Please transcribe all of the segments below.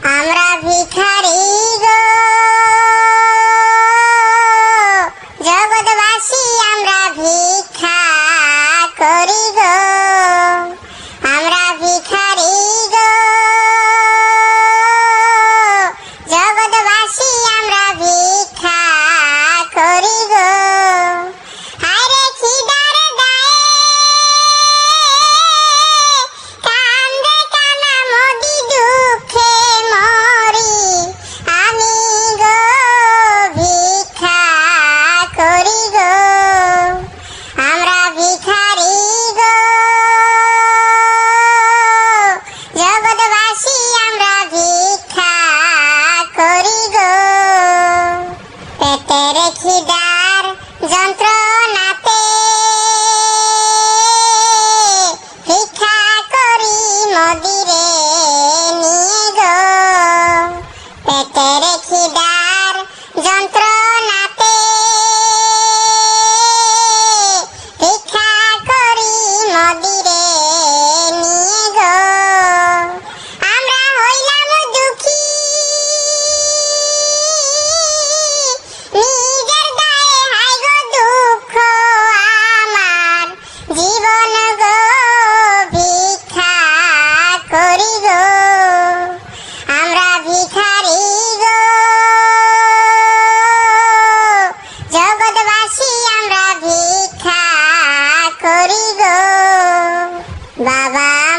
আমরা ভিখারি গো। জগৎবাসী, আমরা ভিক্ষা করি গো। আমরা ভিখারি গো। জগৎবাসী, আমরা ভিক্ষা করি গো। রেখি দার যন্ত্রণা Baba.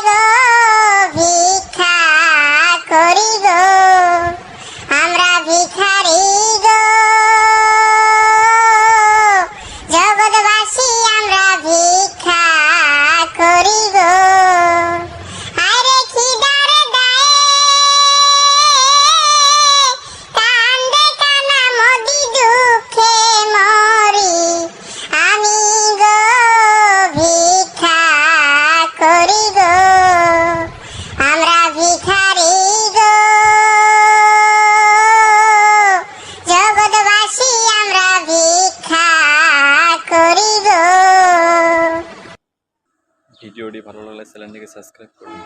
你 ভিডিওটি ভালো লাগলে চ্যানেলটিকে সাবস্ক্রাইব করুন।